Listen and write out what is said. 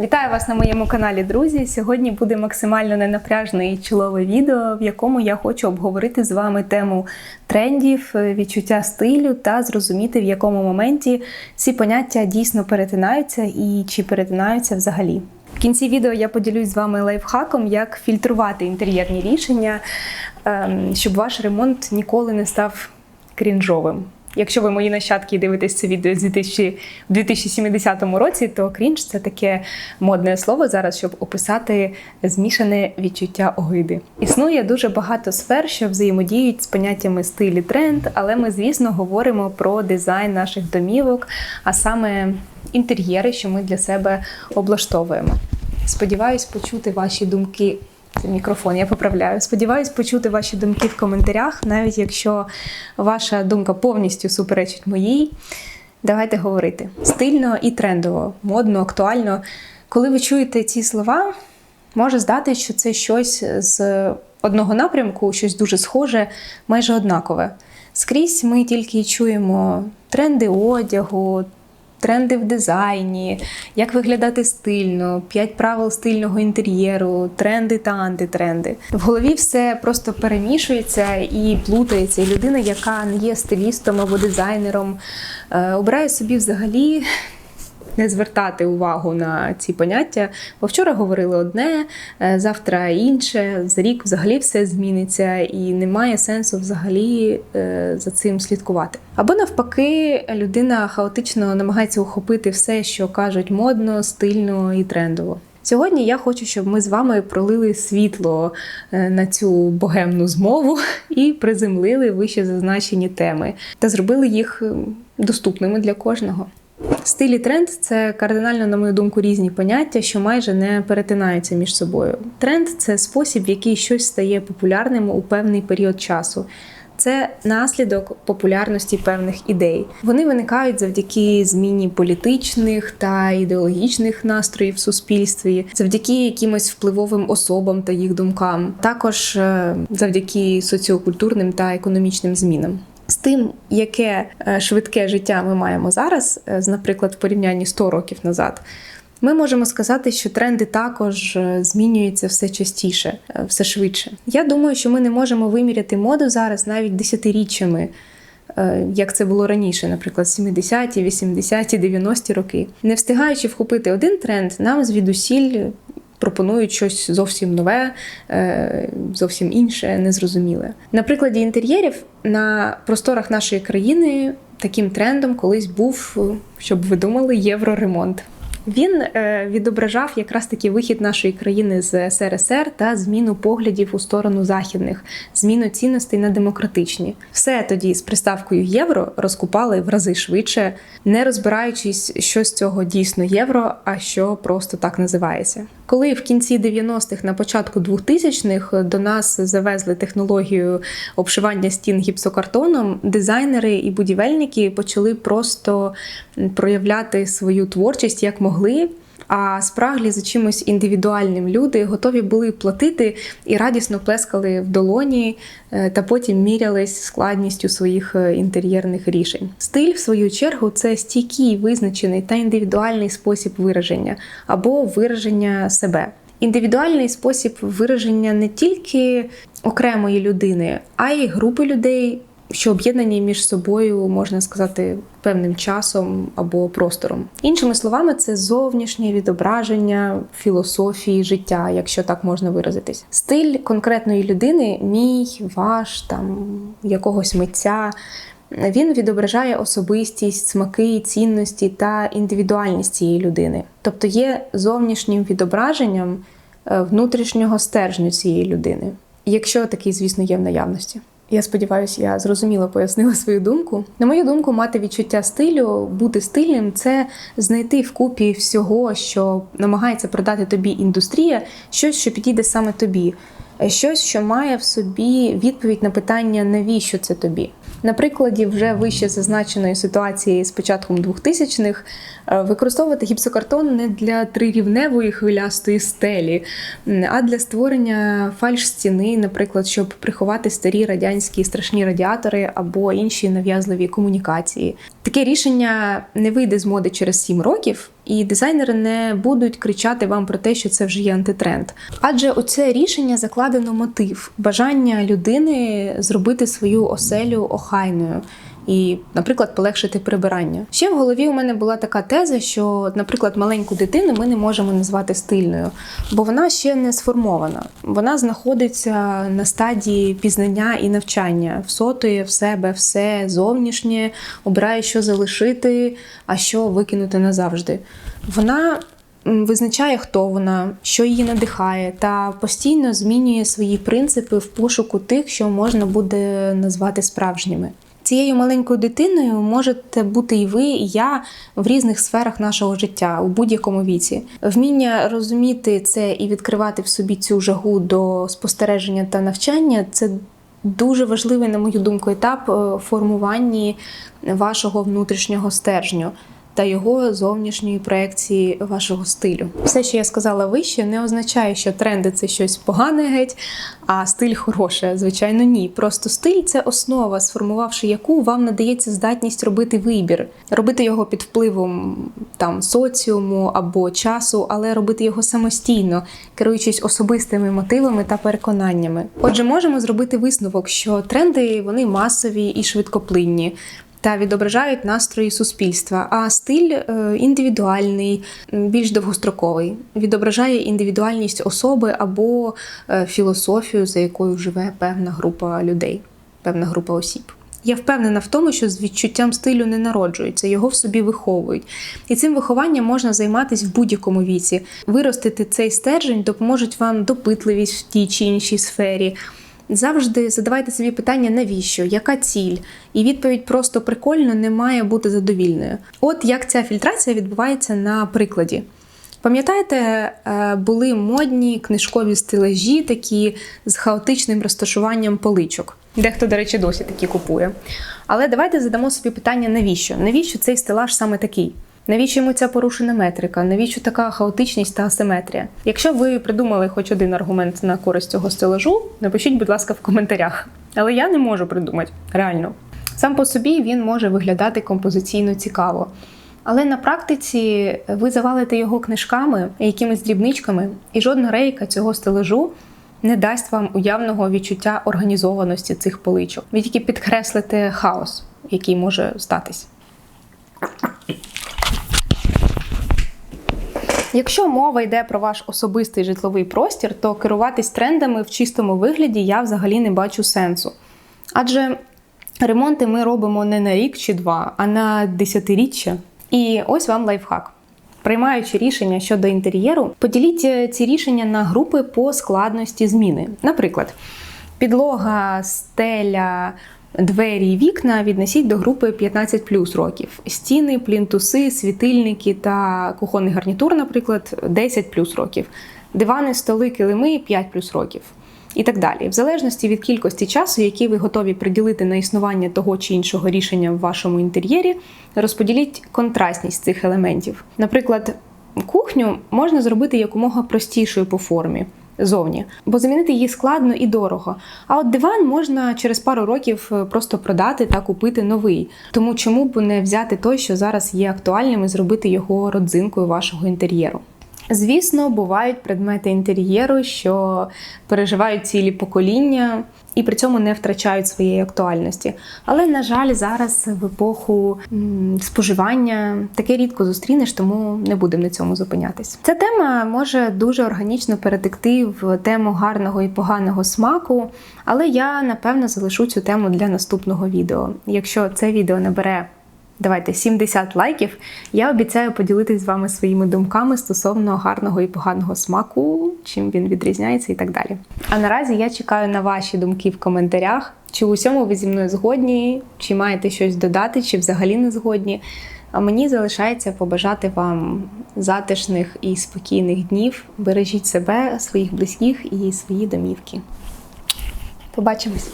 Вітаю вас на моєму каналі, друзі. Сьогодні буде максимально ненапряжне і чолове відео, в якому я хочу обговорити з вами тему трендів, е, відчуття стилю та зрозуміти, в якому моменті ці поняття дійсно перетинаються і чи перетинаються взагалі. В кінці відео я поділюсь з вами лайфхаком, як фільтрувати інтер'єрні рішення, ем, щоб ваш ремонт ніколи не став крінжовим. Якщо ви мої нащадки і дивитесь це відео з 2000, в 2070 році, то крінж це таке модне слово зараз, щоб описати змішане відчуття огиди. Існує дуже багато сфер, що взаємодіють з поняттями стиль і тренд, але ми, звісно, говоримо про дизайн наших домівок, а саме інтер'єри, що ми для себе облаштовуємо. Сподіваюсь почути ваші думки. Це мікрофон, я поправляю. Сподіваюсь почути ваші думки в коментарях, навіть якщо ваша думка повністю суперечить моїй. Давайте говорити стильно і трендово, модно, актуально. Коли ви чуєте ці слова, може здати, що це щось з одного напрямку, щось дуже схоже, майже однакове. Скрізь ми тільки чуємо тренди одягу, тренди в дизайні, як виглядати стильно, п'ять правил стильного інтер'єру, тренди та антитренди. В голові все просто перемішується і плутається. І людина, яка не є стилістом або дизайнером, е, обирає собі взагалі. Не звертати увагу на ці поняття, бо вчора говорили одне, е, завтра інше, за рік взагалі все зміниться, і немає сенсу взагалі е, за цим слідкувати. Або навпаки, людина хаотично намагається ухопити все, що кажуть модно, стильно і трендово. Сьогодні я хочу, щоб ми з вами пролили світло е, на цю богемну змову і приземлили вище зазначені теми та зробили їх доступними для кожного. Стиль і тренд це кардинально, на мою думку, різні поняття, що майже не перетинаються між собою. Тренд це спосіб, в який щось стає популярним у певний період часу. Це наслідок популярності певних ідей. Вони виникають завдяки зміні політичних та ідеологічних настроїв в суспільстві, завдяки якимось впливовим особам та їх думкам, також е, завдяки соціокультурним та економічним змінам. З тим, яке е, швидке життя ми маємо зараз, е, наприклад, в порівнянні 100 років назад, ми можемо сказати, що тренди також змінюються все частіше, все швидше. Я думаю, що ми не можемо виміряти моду зараз навіть десятиріччями, як це було раніше, наприклад, 70-ті, 80-ті, 90-ті роки. Не встигаючи вхопити один тренд, нам звідусіль пропонують щось зовсім нове, зовсім інше, незрозуміле. На прикладі інтер'єрів на просторах нашої країни таким трендом колись був, щоб ви думали, євроремонт. Він е, відображав якраз таки вихід нашої країни з СРСР та зміну поглядів у сторону західних, зміну цінностей на демократичні. Все тоді з приставкою євро розкупали в рази швидше, не розбираючись, що з цього дійсно євро, а що просто так називається. Коли в кінці 90-х, на початку 2000-х до нас завезли технологію обшивання стін гіпсокартоном, дизайнери і будівельники почали просто проявляти свою творчість як могли. А спраглі за чимось індивідуальним люди готові були платити і радісно плескали в долоні, та потім мірялись складністю своїх інтер'єрних рішень. Стиль, в свою чергу, це стійкий, визначений та індивідуальний спосіб вираження або вираження себе. Індивідуальний спосіб вираження не тільки окремої людини, а й групи людей що об'єднані між собою, можна сказати, певним часом або простором. Іншими словами, це зовнішнє відображення філософії життя, якщо так можна виразитись. Стиль конкретної людини, мій, ваш, там якогось митця. Він відображає особистість, смаки, цінності та індивідуальність цієї людини, тобто є зовнішнім відображенням е, внутрішнього стержню цієї людини, якщо такий, звісно, є в наявності. Я сподіваюся, я зрозуміло пояснила свою думку. На мою думку, мати відчуття стилю, бути стильним це знайти в купі всього, що намагається продати тобі індустрія, щось, що підійде саме тобі, щось, що має в собі відповідь на питання, навіщо це тобі. На прикладі вже вище зазначеної ситуації з початком 2000-х використовувати гіпсокартон не для трирівневої хвилястої стелі, а для створення фальш-стіни, наприклад, щоб приховати старі радянські страшні радіатори або інші нав'язливі комунікації. Таке рішення не вийде з моди через 7 років, і дизайнери не будуть кричати вам про те, що це вже є антитренд. Адже у це рішення закладено мотив бажання людини зробити свою оселю охайною. І, наприклад, полегшити прибирання. Ще в голові у мене була така теза, що, наприклад, маленьку дитину ми не можемо назвати стильною, бо вона ще не сформована. Вона знаходиться на стадії пізнання і навчання, всотує в себе все зовнішнє, обирає, що залишити, а що викинути назавжди. Вона визначає, хто вона, що її надихає, та постійно змінює свої принципи в пошуку тих, що можна буде назвати справжніми. Цією маленькою дитиною можете бути і ви, і я в різних сферах нашого життя у будь-якому віці. Вміння розуміти це і відкривати в собі цю жагу до спостереження та навчання це дуже важливий, на мою думку, етап формування формуванні вашого внутрішнього стержню. Та його зовнішньої проекції вашого стилю. Все, що я сказала вище, не означає, що тренди це щось погане геть, а стиль хороше. Звичайно, ні. Просто стиль це основа, сформувавши яку вам надається здатність робити вибір, робити його під впливом там соціуму або часу, але робити його самостійно, керуючись особистими мотивами та переконаннями. Отже, можемо зробити висновок, що тренди вони масові і швидкоплинні та відображають настрої суспільства. А стиль е, індивідуальний, більш довгостроковий, відображає індивідуальність особи або е, філософію, за якою живе певна група людей, певна група осіб. Я впевнена в тому, що з відчуттям стилю не народжуються, його в собі виховують. І цим вихованням можна займатися в будь-якому віці. Виростити цей стержень допоможуть вам допитливість в тій чи іншій сфері. Завжди задавайте собі питання, навіщо, яка ціль? І відповідь просто прикольно не має бути задовільною. От як ця фільтрація відбувається на прикладі. Пам'ятаєте, е, були модні книжкові стелажі, такі з хаотичним розташуванням поличок. Дехто, до речі, досі такі купує. Але давайте задамо собі питання, навіщо? Навіщо цей стелаж саме такий? Навіщо йому ця порушена метрика? Навіщо така хаотичність та асиметрія? Якщо ви придумали хоч один аргумент на користь цього стелажу, напишіть, будь ласка, в коментарях. Але я не можу придумати, реально. Сам по собі він може виглядати композиційно цікаво. Але на практиці ви завалите його книжками, якимись дрібничками, і жодна рейка цього стелажу не дасть вам уявного відчуття організованості цих поличок. Ви тільки підкреслите хаос, який може статись. Якщо мова йде про ваш особистий житловий простір, то керуватись трендами в чистому вигляді я взагалі не бачу сенсу. Адже ремонти ми робимо не на рік чи два, а на десятиріччя. І ось вам лайфхак. Приймаючи рішення щодо інтер'єру, поділіть е, ці рішення на групи по складності зміни. Наприклад, підлога, стеля, двері і вікна віднесіть до групи 15 плюс років. Стіни, плінтуси, світильники та кухонний гарнітур, наприклад, 10 плюс років. Дивани, столи, килими 5 плюс років. І так далі, в залежності від кількості часу, який ви готові приділити на існування того чи іншого рішення в вашому інтер'єрі, розподіліть контрастність цих елементів. Наприклад, кухню можна зробити якомога простішою по формі зовні, бо замінити її складно і дорого. А от диван можна через пару років е, просто продати та купити новий. Тому чому б не взяти той, що зараз є актуальним, і зробити його родзинкою вашого інтер'єру. Звісно, бувають предмети інтер'єру, що переживають цілі покоління і при цьому не втрачають своєї актуальності. Але, на жаль, зараз в епоху споживання таке рідко зустрінеш, тому не будемо на цьому зупинятись. Ця тема може дуже органічно перетекти в тему гарного і поганого смаку, але я напевно залишу цю тему для наступного відео. Якщо це відео набере Давайте 70 лайків. Я обіцяю поділитись з вами своїми думками стосовно гарного і поганого смаку, чим він відрізняється і так далі. А наразі я чекаю на ваші думки в коментарях, чи у всьому ви зі мною згодні, чи маєте щось додати, чи взагалі не згодні. А мені залишається побажати вам затишних і спокійних днів. Бережіть себе, своїх близьких і свої домівки. Побачимось!